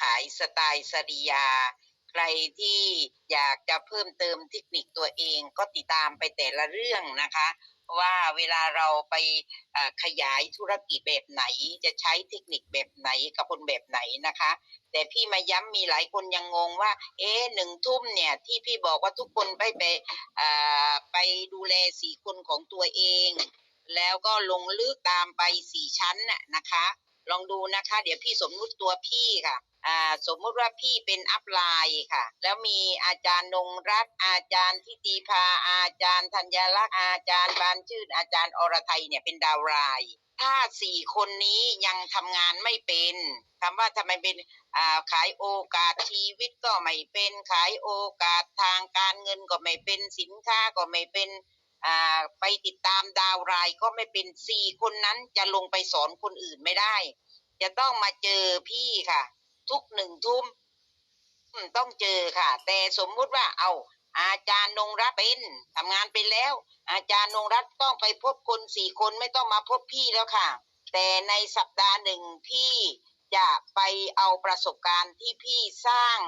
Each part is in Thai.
ขายสไตล์สริยา ใครที่อยากจะเพิ่มเติมเทคนิคตัวเองก็ติดตามไปแต่ละเรื่องนะคะ ว่าเวลาเราไปขยายธุรกิจแบบไหน จะใช้เทคนิคแบบไหนกับคนแบบไหนนะคะ แต่พี่มาย้ำมีหลายคนยังงงว่า เอ๊ะหนึ่งทุ่มเนี่ยที่พี่บอกว่าทุกคนไปไปไปดูแลสี่คนของตัวเองแล้วก็ลงลึกตามไปสี่ชั้นน่ะนะคะ ลองดูนะคะ เดี๋ยวพี่สมมุติตัวพี่ค่ะอ่าสมมุติว่าพี่เป็นอัพไลน์ค่ะ แล้วมีอาจารย์นงรัตน์อาจารย์ทิติภาอาจารย์ธัญลักษณ์อาจารย์บานชื่น อาจารย์อรไทยเนี่ยเป็นดาวไลน์ถ้าสี่คนนี้ยังทำงานไม่เป็นคำว่าทำไมเป็นอ่าขายโอกาสชีวิตก็ไม่เป็นขายโอกาสทางการเงินก็ไม่เป็นสินค้าก็ไม่เป็น ไปติดตามดาวรายก็ไม่เป็นสี่คนนั้นจะลงไปสอนคนอื่นไม่ได้ จะต้องมาเจอพี่ค่ะ ทุกหนึ่งทุ่มต้องเจอค่ะ แต่สมมุติว่าเอาอาจารย์นงรัตน์เป็นทำงานเป็นแล้ว อาจารย์นงรัตน์ต้องไปพบคนสี่คนไม่ต้องมาพบพี่แล้วค่ะ แต่ในสัปดาห์หนึ่งพี่จะไปเอาประสบการณ์ที่พี่สร้าง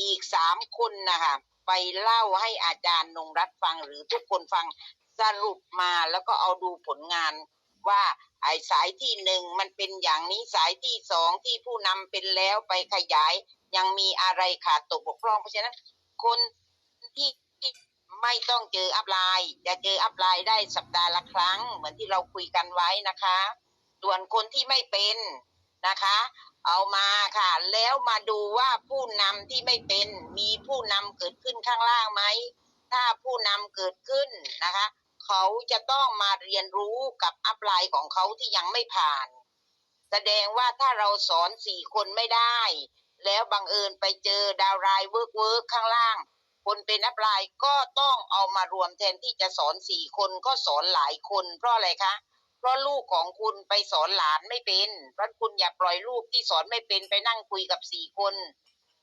อีกสามคนนะคะ ไปเล่าให้อาจารย์นงรัตฟังหรือทุกคนฟังสรุปมาแล้วก็เอาดูผลงานว่าไอ้สายที่หนึ่งมันเป็นอย่างนี้สายที่สองที่ผู้นำเป็นแล้วไปขยาย ยังมีอะไรขาดตกบกพร่อง เพราะฉะนั้นคนที่ไม่ต้องเจออัพไลน์จะเจออัพไลน์ได้สัปดาห์ละครั้ง เหมือนที่เราคุยกันไว้นะคะ ส่วนคนที่ไม่เป็น นะคะ เอามาค่ะ แล้วมาดูว่าผู้นำที่ไม่เป็น มีผู้นำเกิดขึ้นข้างล่างไหม ถ้าผู้นำเกิดขึ้นนะคะ เขาจะต้องมาเรียนรู้กับอัพไลน์ของเขาที่ยังไม่ผ่าน แสดงว่าถ้าเราสอนสี่คนไม่ได้ แล้วบังเอิญไปเจอดาวไลน์เวิร์กเวิร์กข้างล่างคนเป็นอัพไลน์ก็ต้องเอามารวมแทนที่จะสอนสี่คนก็สอนหลายคนเพราะอะไรคะ ราะลูกของคุณไปสอนหลานไม่เป็นเพราะคุณอย่าปล่อยลูกที่สอนไม่เป็นไปนั่งคุยกับสี่คน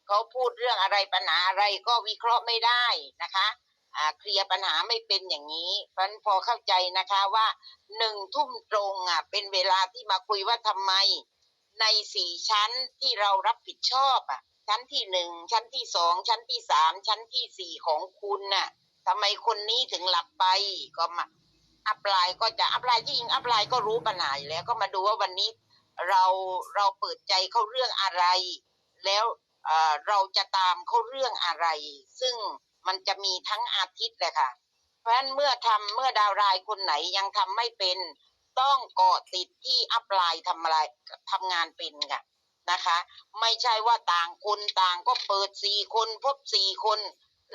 เขาพูดเรื่องอะไรปัญหาอะไรก็วิเคราะห์ไม่ได้นะคะอ่าเคลียร์ปัญหาไม่เป็นอย่างนี้เพราะฉะนั้นพอเข้าใจนะคะว่าหนึ่งทุ่มตรงอะเป็นเวลาที่มาคุยว่าทำไม ในสี่ชั้นที่เรารับผิดชอบอะชั้นที่หนึ่งชั้นที่สองชั้นที่สามชั้นที่สี่ของคุณน่ะทำไมคนนี้ถึงหลับไปก็มา อัพไลน์ก็จะอัพไลน์ที่จริงอัพไลน์ก็รู้ปัญหาอยู่แล้วก็มาดูว่าวันนี้เราเราเปิดใจเข้าเรื่องอะไร แล้วเราจะตามเข้าเรื่องอะไร ซึ่งมันจะมีทั้งอาทิตย์เลยค่ะ เพราะฉะนั้นเมื่อทำเมื่อดาวรายคนไหนยังทำไม่เป็นต้องเกาะติดที่อัพไลน์ทำอะไรทำงานเป็นค่ะนะคะ ไม่ใช่ว่าต่างคนต่างก็เปิดสี่คนพบสี่คน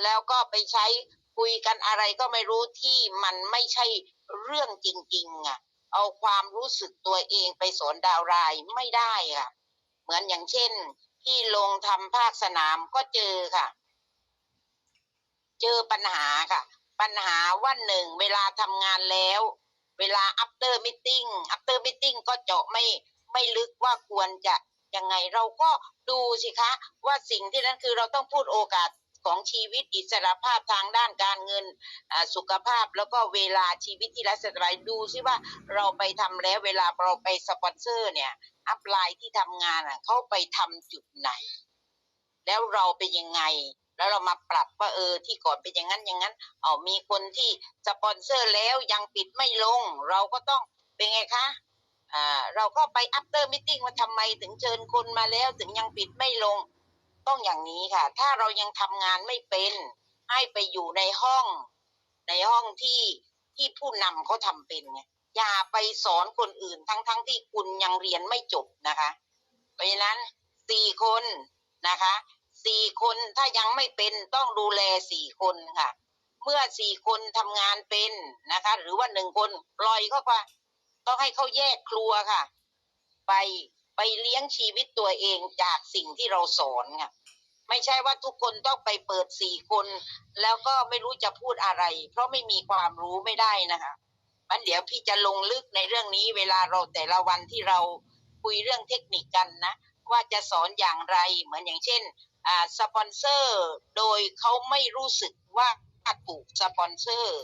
แล้วก็ไปใช้คุยกันอะไรก็ไม่รู้ที่มันไม่ใช่ เรื่องจริงๆอะเอาความรู้สึกตัวเองไปสอนดาวรายไม่ได้ค่ะ เหมือนอย่างเช่น ที่ลงทำภาคสนามก็เจอค่ะ เจอปัญหาค่ะ ปัญหาว่าหนึ่งเวลาทำงานแล้ว เวลา after meeting after meeting ก็เจาะไม่ไม่ลึกว่าควรจะยังไงเราก็ดูสิคะ ว่าสิ่งที่นั่นคือเราต้องพูดโอกาส ของชีวิตอิสรภาพทางด้านการเงินสุขภาพแล้วก็เวลาชีวิตที่รัสบายดูสิว่าเราไปทำแล้วเวลาเราไปสปอนเซอร์เนี่ยอัพไลน์ที่ทำงานอะเขาไปทำจุดไหน แล้วเราเป็นยังไง แล้วเรามาปรับว่าเออที่ก่อนเป็นอย่างนั้นอย่างนั้นเอามีคนที่สปอนเซอร์แล้วยังปิดไม่ลง เราก็ต้องเป็นไงคะอ่าเราก็ไป after meeting ว่าทำไมถึงเชิญคนมาแล้วถึงยังปิดไม่ลง ต้องอย่างนี้ค่ะ ถ้าเรายังทำงานไม่เป็นให้ไปอยู่ในห้อง ในห้องที่ที่ผู้นำเขาทำเป็นไงอย่าไปสอนคนอื่นทั้งทั้งที่คุณยังเรียนไม่จบนะคะ เพราะฉะนั้นสี่คนนะคะสี่คนถ้ายังไม่เป็นต้องดูแลสี่คนค่ะ เมื่อสี่คนทำงานเป็นนะคะ หรือว่าหนึ่งคนปล่อยเขาว่าต้องให้เขาแยกครัวค่ะ ไปไปเลี้ยงชีวิตตัวเองจากสิ่งที่เราสอนค่ะ ไม่ใช่ว่าทุกคนต้องไปเปิดสี่คน แล้วก็ไม่รู้จะพูดอะไร เพราะไม่มีความรู้ไม่ได้นะคะมันเดี๋ยวพี่จะลงลึกในเรื่องนี้เวลาเราแต่ละวันที่เราคุยเรื่องเทคนิคกันนะ ว่าจะสอนอย่างไรเหมือนอย่างเช่นอ่าสปอนเซอร์โดยเขาไม่รู้สึกว่าถูกสปอนเซอร์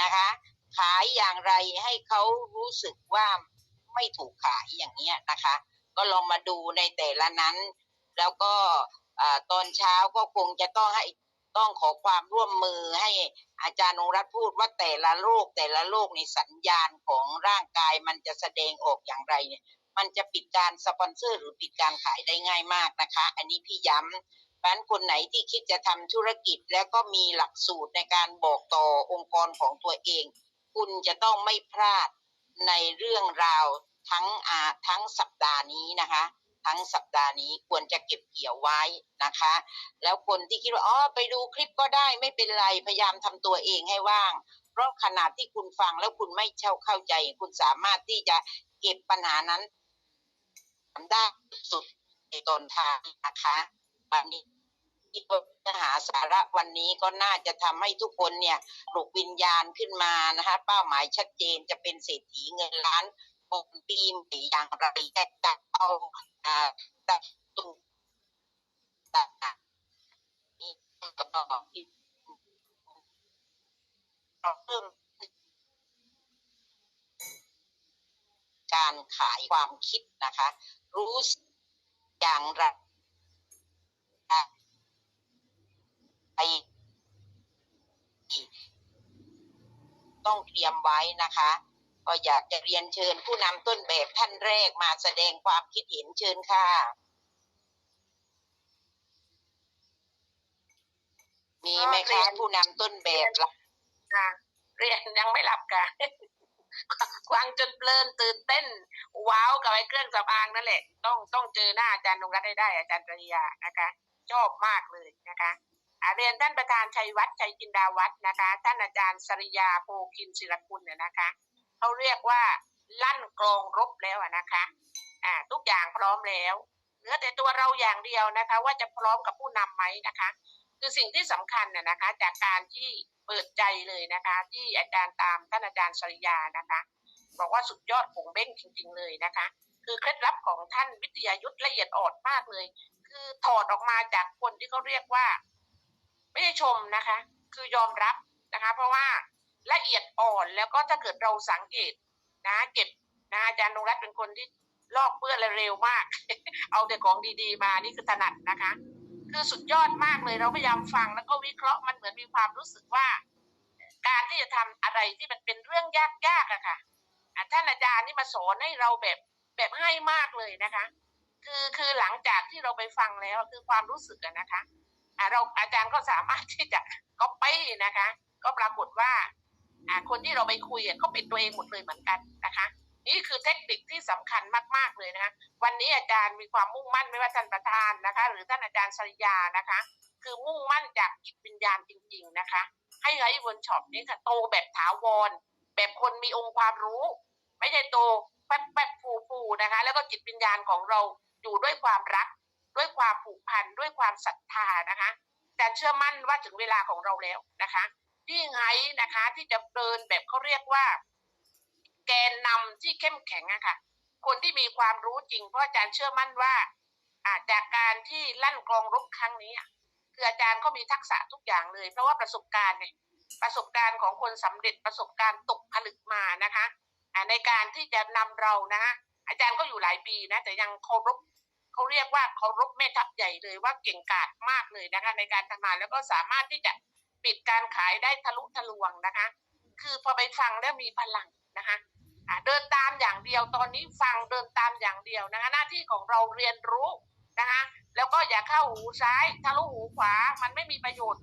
นะคะ ขายอย่างไรให้เขารู้สึกว่าไม่ถูกขายอย่างเนี้ยนะคะ ก็ลองมาดูในแต่ละนั้น แล้วก็ ตอนเช้าก็คงจะต้องให้ต้องขอความร่วมมือให้อาจารย์นงรัตพูดว่าแต่ละโรคแต่ละโรคในสัญญาณของร่างกายมันจะแสดงออกอย่างไรเนี่ยมันจะปิดการสปอนเซอร์หรือปิดการขายได้ง่ายมากนะคะ อันนี้พี่ย้ำเพรานคนไหนที่คิดจะทำธุรกิจแล้วก็มีหลักสูตรในการบอกต่อองค์กรของตัวเอง คุณจะต้องไม่พลาดในเรื่องราวทั้งอาทั้งสัปดาห์นี้นะคะ ทั้งสัปดาห์นี้ควรจะเก็บเกี่ยวไว้นะคะ แล้วคนที่คิดว่าอ๋อไปดูคลิปก็ได้ไม่เป็นไรพยายามทำตัวเองให้ว่าง เพราะขนาดที่คุณฟังแล้วคุณไม่เช่าเข้าใจ คุณสามารถที่จะเก็บปัญหานั้นทำได้สุดในตนทางนะคะวันนี้คิดว่าเนื้อหาสาระวันนี้ก็น่าจะทำให้ทุกคนเนี่ยปลุกวิญญาณขึ้นมานะคะเป้าหมายชัดเจนจะเป็นเศรษฐีเงินล้าน ปนปีใหม่อย่างไรแต่จะเอาอ่ตัดตุนตัดนี่ก็บอกที่เราเพิ่มการขายความคิดนะคะ รู้อย่างไรไปต้องเตรียมไว้นะคะ ก็อยากจะเรียนเชิญผู้นำต้นแบบท่านแรกมาแสดงความคิดเห็นเชิญค่ะ มีไหมคะผู้นำต้นแบบล่ะค่ะเรียนยังไม่หลับค่ะฟังจนเพลินตื่นเต้น ว้าวกับไอ้เครื่องสำอางนั่นแหละ ต้องต้องเจอหน้าอาจารย์นงรัตน์ให้ได้ อาจารย์ปริยานะคะชอบมากเลยนะคะอ่าเรียนท่านประธานชัยวัฒน์ชัยจินดาวัฒน์นะคะ ท่านอาจารย์สริยาโพคินศิรกุลเนี่ยนะคะ เขาเรียกว่าลั่นกลองรบแล้วนะคะ อ่า ทุกอย่างพร้อมแล้วเหลือแต่ตัวเราอย่างเดียวนะคะ ว่าจะพร้อมกับผู้นำไหมนะคะ คือสิ่งที่สำคัญน่ะนะคะ จากการที่เปิดใจเลยนะคะ ที่อาจารย์ตามท่านอาจารย์สริยานะคะ บอกว่าสุดยอดผงเบ้งจริง ๆ เลยนะคะ คือเคล็ดลับของท่านวิทยายุทธละเอียดอ่อนมากเลย คือถอดออกมาจากคนที่เขาเรียกว่า ไม่ได้ชมนะคะ คือยอมรับนะคะ เพราะว่า ละเอียดอ่อนแล้วก็ถ้าเกิดเราสังเกตนะเก็บนะอาจารย์นงรัตน์เป็นคนที่ลอกเปื้อนเร็วมาก เอาแต่ของดีๆ มานี่คือถนัดนะคะ คือสุดยอดมากเลยเราพยายามฟังแล้วก็วิเคราะห์มันเหมือนมีความรู้สึกว่า การที่จะทำอะไรที่มันเป็นเรื่องยากๆอะค่ะอะท่านอาจารย์นี่มาสอนให้เราแบบแบบให้มากเลยนะคะ คือคือหลังจากที่เราไปฟังแล้วคือความรู้สึกอะนะคะะเราอาจารย์ก็สามารถที่จะก็ไปนะคะ ก็ปรากฏว่า คนที่เราไปคุยก็ป็นตัวเองหมดเลยเหมือนกันนะคะ นี่คือเทคนิคที่สำคัญมากๆเลยนะคะ วันนี้อาจารย์มีความมุ่งมั่นไม่ว่าท่านประธานนะคะ หรือท่านอาจารย์สริยานะคะ คือมุ่งมั่นจากจิตวิญญาณจริง ๆนะคะ ให้ไลฟ์เวิร์ช็อปนี้ค่ะโตแบบถาวร แบบคนมีองค์ความรู้ ไม่ใช่โตแป๊บแป๊บฟูฟูนะคะ แล้วก็จิตวิญญาณของเราอยู่ด้วยความรัก ด้วยความผูกพันด้วยความศรัทธานะคะแต่เชื่อมั่นว่าถึงเวลาของเราแล้วนะคะ ที่ไงนะคะ ที่จะเดินแบบเขาเรียกว่า แกนนำที่เข้มแข็งอะค่ะ คนที่มีความรู้จริงเพราะอาจารย์เชื่อมั่นว่าอาจากการที่ลั่นกลองรบครั้งนี้คืออาจารย์ก็มีทักษะทุกอย่างเลย เพราะว่าประสบการณ์เนี่ยประสบการณ์ของคนสำเร็จประสบการณ์ตกผลึกมานะคะในการที่จะนำเรานะคะอาจารย์ก็อยู่หลายปีนะ แต่ยังเคารพเขาเรียกว่าเคารพแม่ทัพใหญ่เลยว่าเก่งกาจมากเลยนะคะ ในการทำงานแล้วก็สามารถที่จะ ปิดการขายได้ทะลุทะลวงนะคะ คือพอไปฟังแล้วมีพลังนะคะเดินตามอย่างเดียวตอนนี้ฟังเดินตามอย่างเดียวนะคะหน้าที่ของเราเรียนรู้นะคะแล้วก็อย่าเข้าหูซ้ายทะลุหูขวามันไม่มีประโยชน์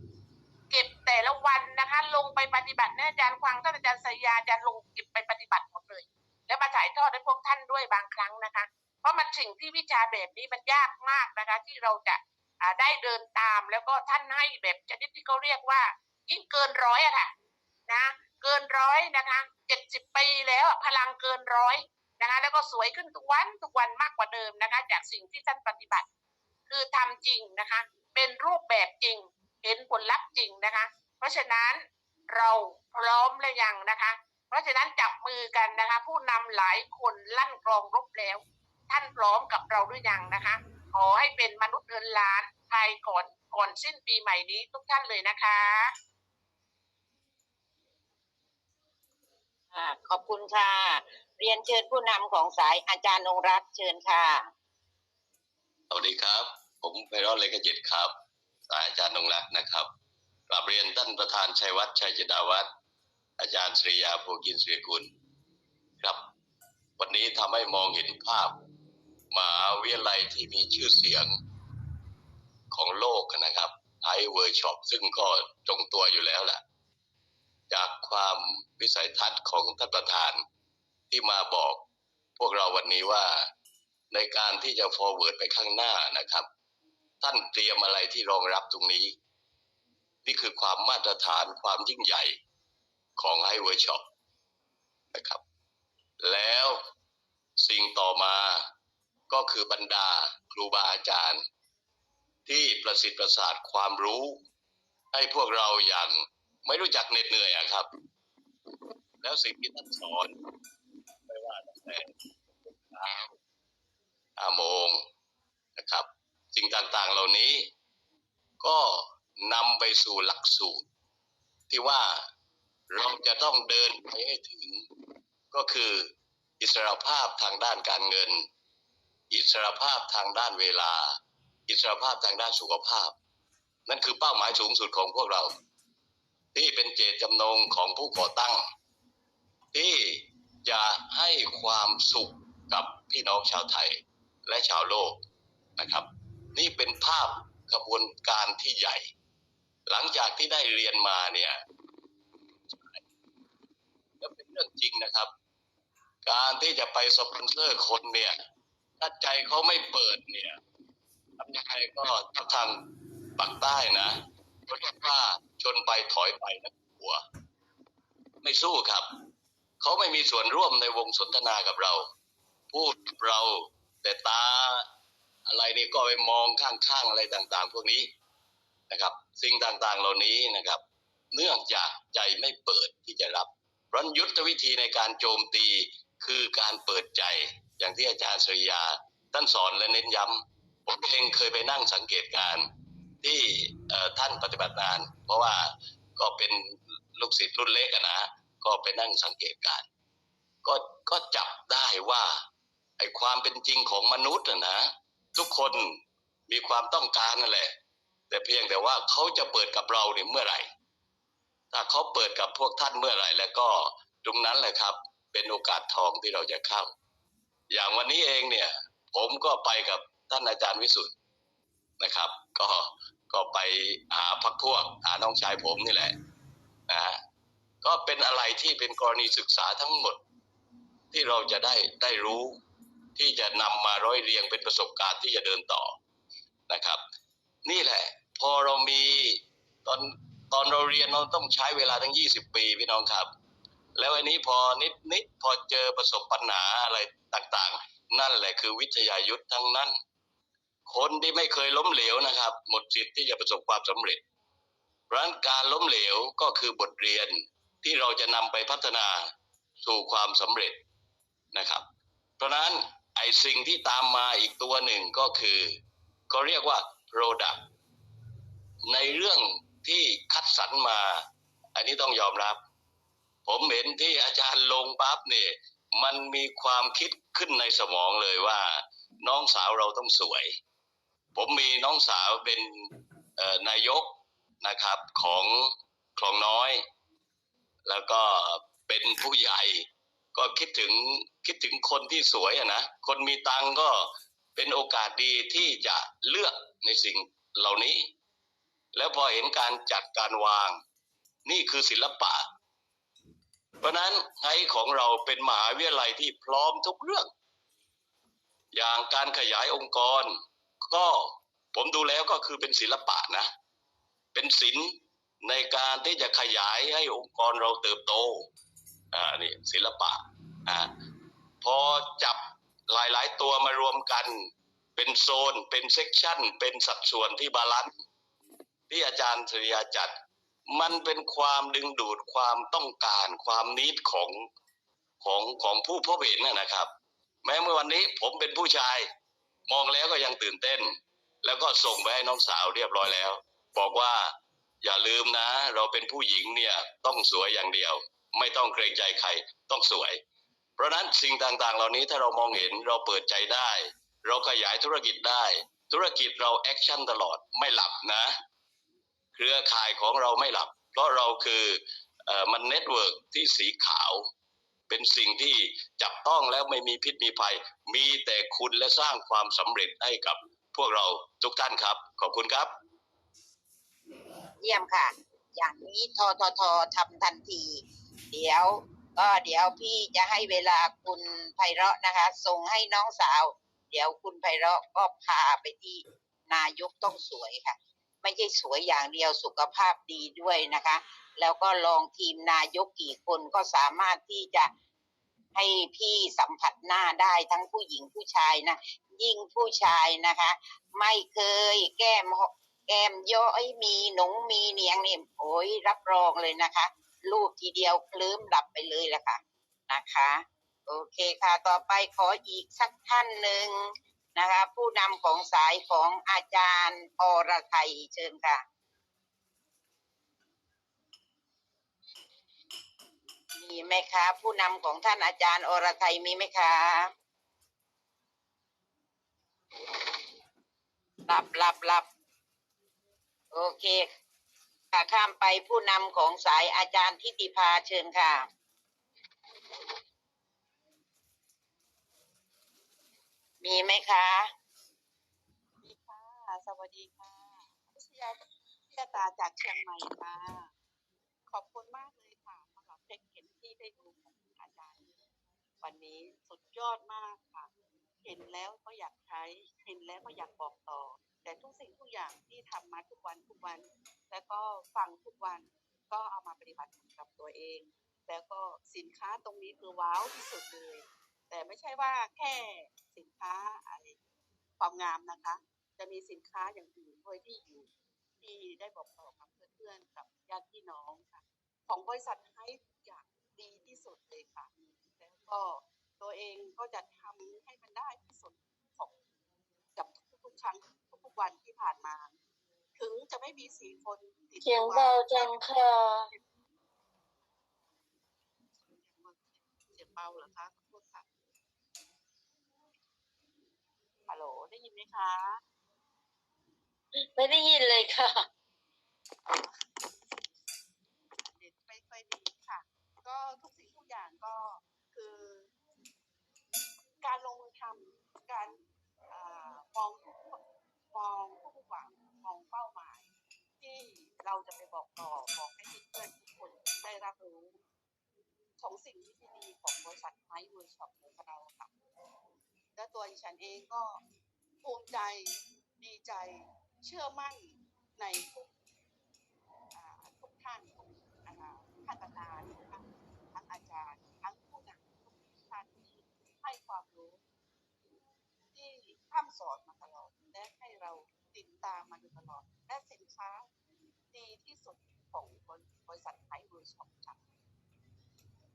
เก็บแต่ละวันนะคะ ลงไปปฏิบัตินะอาจารย์ฟังท่านอาจารย์สยาอาจารย์ลงเก็บไปปฏิบัติหมดเลย แล้วมาถ่ายทอดให้พวกท่านด้วยบางครั้งนะคะ เพราะมันสิ่งที่วิชาแบบนี้มันยากมากนะคะ ที่เราจะ ได้เดินตามแล้วก็ท่านให้แบบชนิดที่เขาเรียกว่า ยิ่งเกินร้อยอะค่ะนะเกินร้อยนะคะเจ็ดสิบปีแล้วพลังเกินร้อยนะคะแล้วก็สวยขึ้นทุกวันทุกวันมากกว่าเดิมนะคะ จากสิ่งที่ท่านปฏิบัติ คือทำจริงนะคะ เป็นรูปแบบจริง เห็นผลลัพธ์จริงนะคะ เพราะฉะนั้นเราพร้อมหรือยังนะคะ เพราะฉะนั้นจับมือกันนะคะ ผู้นำหลายคนลั่นกลองรบแล้ว ท่านพร้อมกับเราหรือยังนะคะ ขอให้เป็นมนุษย์เงินล้านภายก่อนก่อนสิ้นปีใหม่นี้ทุกท่านเลยนะคะอ่าขอบคุณค่ะ เรียนเชิญผู้นำของสายอาจารย์นงรัตน์เชิญค่ะ สวัสดีครับ ผมไพเราะเลยกจิตครับ สายอาจารย์นงรักนะครับกราบเรียนท่านประธานชัยวัฒน์ชัยจิดาวัฒน์อาจารย์ศรียาภูกินศรีกุล ครับ วันนี้ทำให้มองเห็นภาพ มหาวิทยาลัยที่มีชื่อเสียงของโลกนะครับไอเวิร์ช็อปซึ่งก็ตรงตัวอยู่แล้วแหละจากความวิสัยทัศน์ของท่านประธานที่มาบอกพวกเราวันนี้ว่าในการที่จะ forward ไปข้างหน้านะครับ ท่านเตรียมอะไรที่รองรับตรงนี้ นี่คือความมาตรฐานความยิ่งใหญ่ของไฮเวิร์ช็อปนะครับ แล้วสิ่งต่อมา ก็คือบรรดาครูบาอาจารย์ ที่ประสิทธิ์ประสาทความรู้ ให้พวกเราอย่างไม่รู้จักเหน็ดเหนื่อยอะครับ แล้วสิ่งที่ท่านสอนไม่ว่าตั้งแต่เช้าห้าโมงนะครับ สิ่งต่างๆเหล่านี้ก็นำไปสู่หลักสูตร ที่ว่าเราจะต้องเดินไปให้ถึง ก็คืออิสรภาพทางด้านการเงิน อิสรภาพทางด้านเวลา อิสรภาพทางด้านสุขภาพ นั่นคือเป้าหมายสูงสุดของพวกเรา ที่เป็นเจตจำนงของผู้ก่อตั้ง ที่จะให้ความสุขกับพี่น้องชาวไทยและชาวโลกนะครับ นี่เป็นภาพกระบวนการที่ใหญ่ หลังจากที่ได้เรียนมาเนี่ยแล้วเป็นเรื่องจริงนะครับ การที่จะไปสปอนเซอร์คนเนี่ย ถ้าใจเขาไม่เปิดเนี่ยทำยังไงก็ถ้าทางปักใต้นะเขาเรียกว่าชนไปถอยไปนะหัว ไม่สู้ครับเขาไม่มีส่วนร่วมในวงสนทนากับเรา พูดเราแต่ตาอะไรนี่ก็ไปมองข้างๆอะไรต่างๆ พวกนี้นะครับ สิ่งต่างๆเหล่านี้นะครับ เนื่องจากใจไม่เปิดที่จะรับเพราะยุทธวิธีในการโจมตีคือการเปิดใจ อย่างที่อาจารย์สุริยาท่านสอนและเน้นย้ำผมเองเคยไปนั่งสังเกตการที่ท่านปฏิบัติงาน เพราะว่าก็เป็นลูกศิษย์รุ่นเล็กอะนะก็ไปนั่งสังเกตการก็ก็จับได้ว่าไอ้ความเป็นจริงของมนุษย์อะนะทุกคนมีความต้องการนั่นแหละ แต่เพียงแต่ว่าเขาจะเปิดกับเราเนี่ยเมื่อไหร่ ถ้าเขาเปิดกับพวกท่านเมื่อไหร่ แล้วก็ตรงนั้นแหละครับ เป็นโอกาสทองที่เราจะเข้า อย่างวันนี้เองเนี่ย ผมก็ไปกับท่านอาจารย์วิสุทธ์นะครับ ก็ก็ไปหาพักพวกหาน้องชายผมนี่แหละนะฮะก็เป็นอะไรที่เป็นกรณีศึกษาทั้งหมด ที่เราจะได้ได้รู้ที่จะนำมาร้อยเรียงเป็นประสบการณ์ที่จะเดินต่อนะครับ นี่แหละ พอเรามีตอนตอนเราเรียนเราต้องใช้เวลาทั้ง 20 ปีพี่น้องครับ แล้วอันนี้พอนิดนิดพอเจอประสบปัญหาอะไรต่างๆ นั่นแหละคือวิทยายุทธ์ทั้งนั้น คนที่ไม่เคยล้มเหลวนะครับ หมดสิทธิ์ที่จะประสบความสำเร็จเพราะนั้นการล้มเหลวก็คือบทเรียนที่เราจะนำไปพัฒนาสู่ความสำเร็จนะครับ เพราะนั้นไอ้สิ่งที่ตามมาอีกตัวหนึ่งก็คือก็เรียกว่า product ในเรื่องที่คัดสรรมา อันนี้ต้องยอมรับ ผมเห็นที่อาจารย์ลงปั๊บเนี่ยมันมีความคิดขึ้นในสมองเลยว่า น้องสาวเราต้องสวย ผมมีน้องสาวเป็นนายกนะครับของคลองน้อย แล้วก็เป็นผู้ใหญ่ก็คิดถึงคิดถึงคนที่สวยอะนะคนมีตังก็เป็นโอกาสดีที่จะเลือกในสิ่งเหล่านี้ แล้วพอเห็นการจัดการวาง นี่คือศิลปะ เพราะนั้นไฮของเราเป็นมหาวิทยาลัยที่พร้อมทุกเรื่อง อย่างการขยายองค์กร ก็ผมดูแล้วก็คือเป็นศิลปะนะ เป็นศิลป์ในการที่จะขยายให้องค์กรเราเติบโต อ่า นี่ศิลปะ อ่า พอจับหลาย ๆ ตัวมารวมกัน เป็นโซน เป็นเซกชัน เป็นสัดส่วนที่บาลานซ์ที่อาจารย์สุริยาจัด มันเป็นความดึงดูดความต้องการความนิดของของของผู้พบเห็นนะครับ แม้เมื่อวันนี้ผมเป็นผู้ชาย มองแล้วก็ยังตื่นเต้น แล้วก็ส่งไปให้น้องสาวเรียบร้อยแล้ว บอกว่าอย่าลืมนะ เราเป็นผู้หญิงเนี่ยต้องสวยอย่างเดียว ไม่ต้องเกรงใจใครต้องสวย เพราะนั้นสิ่งต่างๆ เหล่านี้ถ้าเรามองเห็นเราเปิดใจได้ เราขยายธุรกิจได้ ธุรกิจเราแอคชั่นตลอดไม่หลับนะ เครือข่ายของเราไม่หลับ เพราะเราคืออมันเน็ตเวิร์กที่สีขาว เป็นสิ่งที่จับต้องแล้วไม่มีพิษมีภัย มีแต่คุณและสร้างความสำเร็จให้กับพวกเราทุกท่านครับ ขอบคุณครับ เยี่ยมค่ะ อย่างนี้ททททำทันที เดี๋ยวก็เดี๋ยวพี่จะให้เวลาคุณไพเราะนะคะ ส่งให้น้องสาว เดี๋ยวคุณไพเราะก็พาไปที่นายกต้องสวยค่ะ ไม่ใช่สวยอย่างเดียวสุขภาพดีด้วยนะคะ แล้วก็ลองทีมนายกกี่คนก็สามารถที่จะให้พี่สัมผัสหน้าได้ทั้งผู้หญิงผู้ชายนะ ยิ่งผู้ชายนะคะ ไม่เคยแก้มแก้มย้อยมีหนงมีเนียงนี่โอ้ยรับรองเลยนะคะลูกทีเดียวคลิ้มหลับไปเลยแหละค่ะนะคะ โอเคค่ะ ต่อไปขออีกสักท่านหนึ่ง นะคะผู้นำของสายของอาจารย์อรไทยเชิญค่ะ มีไหมคะ ผู้นำของท่านอาจารย์อรไทยมีไหมคะหลับหลับหลับโอเคค่ะข้ามไปผู้นำของสายอาจารย์ทิติภาเชิญค่ะ มีไหมคะดีค่ะ สวัสดีค่ะพิชยาพิยตาจากเชียงใหม่ค่ะ ขอบคุณมากเลยค่ะสำหรับเพลงเห็นที่ได้ดูของอาจารย์ วันนี้สุดยอดมากค่ะ เห็นแล้วก็อยากใช้ เห็นแล้วก็อยากบอกต่อ แต่ทุกสิ่งทุกอย่างที่ทำมาทุกวันทุกวัน แล้วก็ฟังทุกวัน ก็เอามาปฏิบัติกับตัวเอง แล้วก็สินค้าตรงนี้คือว้าวที่สุดเลย แต่ไม่ใช่ว่าแค่สินค้าอะไรความงามนะคะ จะมีสินค้าอย่างอื่นด้วยที่อยู่ที่ได้บอกต่อกับเพื่อนๆกับญาติพี่น้องค่ะ ของบริษัทให้ทุกอย่างดีที่สุดเลยค่ะแล้วก็ตัวเองก็จะทำให้มันได้ที่สุดของกับทุกๆครั้งทุกๆวันที่ผ่านมา ถึงจะไม่มีสี่คนติดเสียงตัวเบาจังค่ะเสียงเบาเหรอคะขอโทษค่ะ ฮัลโหลได้ยินไหมคะ ไม่ได้ยินเลยค่ะ เด็ดไม่ค่อยดีค่ะ ก็ทุกสิ่งทุกอย่างก็คือ การลงมือทำการอามองมองผู้หวังมองเป้าหมาย ที่เราจะไปบอกต่อบอกให้เพื่อนๆทุกคนได้รับรู้ของสิ่งที่ดีของบริษัทไมค์เวิร์ช็อปของเราค่ะ และตัวดิฉันเองก็ภูมิใจดีใจเชื่อมั่นในทุกทุกท่านทุกท่านประธานทั้งทั้งอาจารย์ทั้งผู้นำทุกท่านที่ให้ความรู้ ที่พร่ำสอนมาตลอดและให้เราติดตามมาโดยตลอด และสินค้าดีที่สุดของบริษัทไทยเวิร์ช็อปค่ะ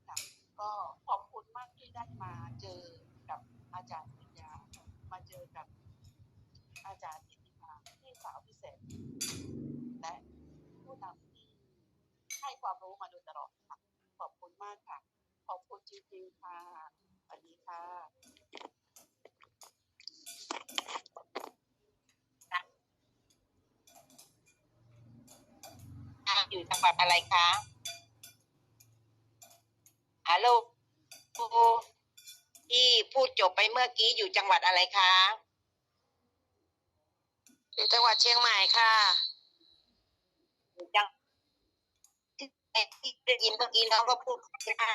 ค่ะก็ขอบคุณมากที่ได้มาเจอกับอาจารย์ปริญญา มาเจอกับ อาจารย์ทิติภาที่สาวพิเศษ และผู้นำที่ให้ความรู้มาโดยตลอดค่ะขอบคุณมากค่ะ ขอบคุณจริงๆค่ะสวัสดีค่ะอะอยู่จังหวัดอะไรคะฮัลโหลที่พูดจบไปเมื่อกี้อยู่จังหวัดอะไรคะ อยู่จังหวัดเชียงใหม่ค่ะอยู่จังที่ที่ได้ยินเมื่อกี้น้องก็พูดว่า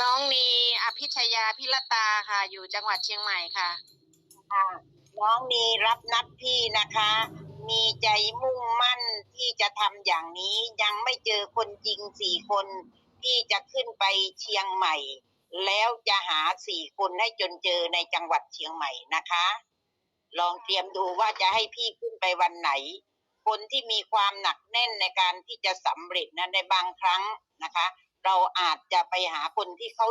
น้องนีอภิชยาพิรตาค่ะ อยู่จังหวัดเชียงใหม่ค่ะ น้องนีรับนัดพี่นะคะ มีใจมุ่งมั่นที่จะทำอย่างนี้ยังไม่เจอคนจริงสี่คนที่จะขึ้นไปเชียงใหม่ แล้วจะหาสี่คนให้จนเจอในจังหวัดเชียงใหม่นะคะ ลองเตรียมดูว่าจะให้พี่ขึ้นไปวันไหน คนที่มีความหนักแน่นในการที่จะสำเร็จนะในบางครั้งนะคะ เราอาจจะไปหาคนที่เขา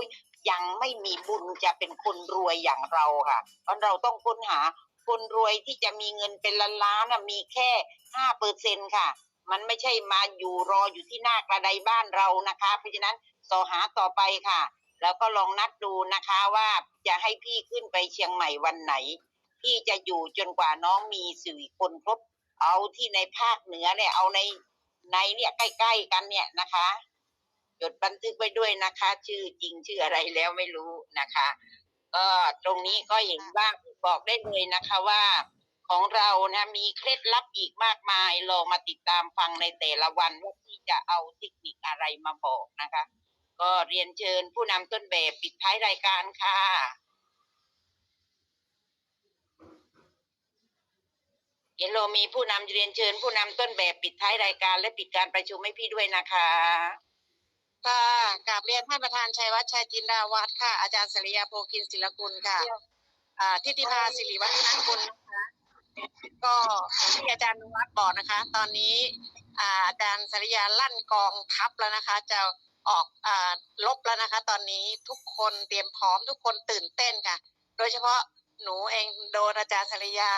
ยังไม่มีบุญจะเป็นคนรวยอย่างเราค่ะ เพราะเราต้องค้นหาคนรวยที่จะมีเงินเป็นล้านล้านมีแค่ห้าเปอร์เซ็นค่ะ มันไม่ใช่มาอยู่รออยู่ที่หน้ากระไดบ้านเรานะคะ เพราะฉะนั้นสอหาต่อไปค่ะ แล้วก็ลองนัดดูนะคะว่าจะให้พี่ขึ้นไปเชียงใหม่วันไหน ที่จะอยู่จนกว่าน้องมีสี่คนครบ เอาที่ในภาคเหนือเนี่ย เอาในในเนี่ยใกล้ๆกันเนี่ยนะคะ จดบันทึกไว้ด้วยนะคะ ชื่อจริงชื่ออะไรแล้วไม่รู้นะคะ ก็ตรงนี้ก็เห็นว่าบอกได้เลยนะคะว่าของเรานะมีเคล็ดลับอีกมากมายลองมาติดตามฟังในแต่ละวันว่าที่จะเอาเทคนิคอะไรมาบอกนะคะ ก็เรียนเชิญผู้นำต้นแบบปิดท้ายรายการค่ะ เยลโลมีผู้นำเรียนเชิญ ผู้นำต้นแบบปิดท้ายรายการ และปิดการประชุมให้พี่ด้วยนะคะ ค่ะกราบเรียนท่านประธานชัยวัฒน์ชัยจินดาวัฒน์ค่ะ อาจารย์สริยาโพคินศิลกุลค่ะอ่าทิติภาสิริวัฒนกุลนะคะ ก็ที่อาจารย์นุวัฒน์บอกนะคะ ตอนนี้อ่าอาจารย์สริยาลั่นกองทัพแล้วนะคะ จะออกอ่าลบแล้วนะคะ ตอนนี้ทุกคนเตรียมพร้อมทุกคนตื่นเต้นค่ะ โดยเฉพาะหนูเองโดนอาจารย์สริยา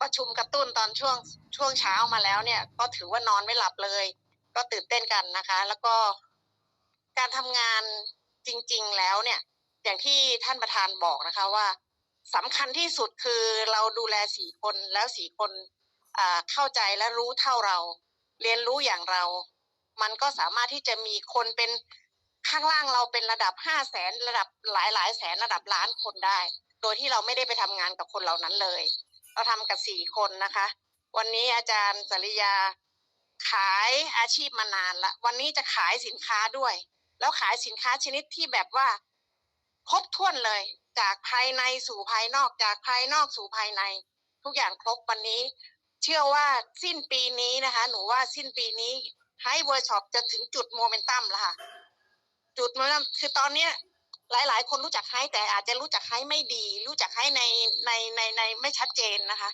ประชุมกระตุ้นตอนช่วงช่วงเช้ามาแล้วเนี่ย ก็ถือว่านอนไม่หลับเลย ก็ตื่นเต้นกันนะคะ แล้วก็การทำงานจริง ๆ แล้วเนี่ย อย่างที่ท่านประธานบอกนะคะว่าสำคัญที่สุดคือเราดูแลสี่คนแล้วสี่คนเข้าใจและรู้เท่าเรา เรียนรู้อย่างเรา มันก็สามารถที่จะมีคนเป็นข้างล่างเราเป็นระดับห้าแสนระดับหลายหลายแสนระดับล้านคนได้ โดยที่เราไม่ได้ไปทำงานกับคนเหล่านั้นเลย เราทำกับสี่คนนะคะ วันนี้อาจารย์สริยาขายอาชีพมานานละวันนี้จะขายสินค้าด้วย แล้วขายสินค้าชนิดที่แบบว่า ครบถ้วนเลย จากภายในสู่ภายนอกจากภายนอกสู่ภายใน ทุกอย่างครบวันนี้ เชื่อว่าสิ้นปีนี้นะคะ หนูว่าสิ้นปีนี้ให้เวิร์ช็อปจะถึงจุดโมเมนตัมแล้วค่ะ จุดโมเมนตัมคือตอนเนี้ย หลาย ๆ คนรู้จักไฮแต่อาจจะรู้จักไฮไม่ดี รู้จักไฮในในในในไม่ชัดเจนนะคะ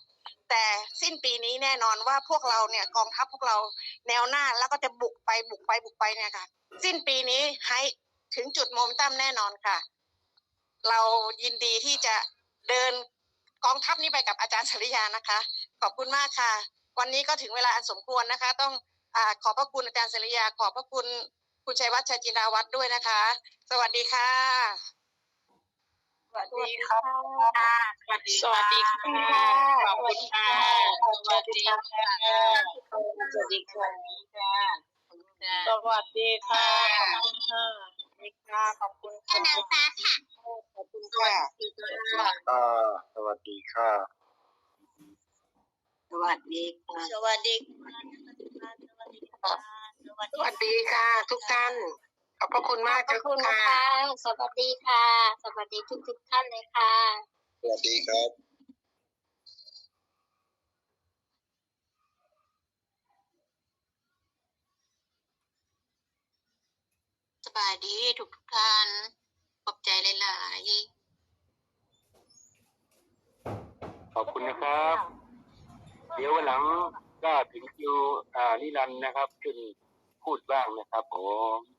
แต่สิ้นปีนี้แน่นอนว่าพวกเราเนี่ยกองทัพพวกเราแนวหน้าแล้วก็จะบุกไปบุกไปบุกไปเนี่ยค่ะ สิ้นปีนี้ให้ถึงจุดโมเมนตัมแน่นอนค่ะ เรายินดีที่จะเดินกองทัพนี้ไปกับอาจารย์สริยานะคะ ขอบคุณมากค่ะ วันนี้ก็ถึงเวลาอันสมควรนะคะ ต้องอขอบพระคุณอาจารย์สริยา ขอบพระคุณ คุณชัยวัฒน์ชัยจินดาวัฒน์ด้วยนะคะ สวัสดีค่ะ สวัสดีค่ะสวัสดีสวัสดีค่ะขอบคุณค่ะ สวัสดีค่ะ สวัสดีค่ะ สวัสดีค่ะขอบคุณค่ะขอบคุณค่ะนางฟ้าค่ะขอบคุณค่ะอ่าสวัสดีค่ะสวัสดีค่ะ สวัสดี สวัสดีค่ะ ทุกท่าน ขอบพระคุณมากขอบคุณค่ะค่ะสวัสดีค่ะ สวัสดีทุกทุกๆท่านเลยค่ะ สวัสดีครับสบายดีทุกทุกๆท่าน ขอบใจหลายขอบคุณนะครับ เดี๋ยววันหลังก็ถึงคิวอ่านิรันดร์นะครับ ขึ้น พูดบ้างนะครับผม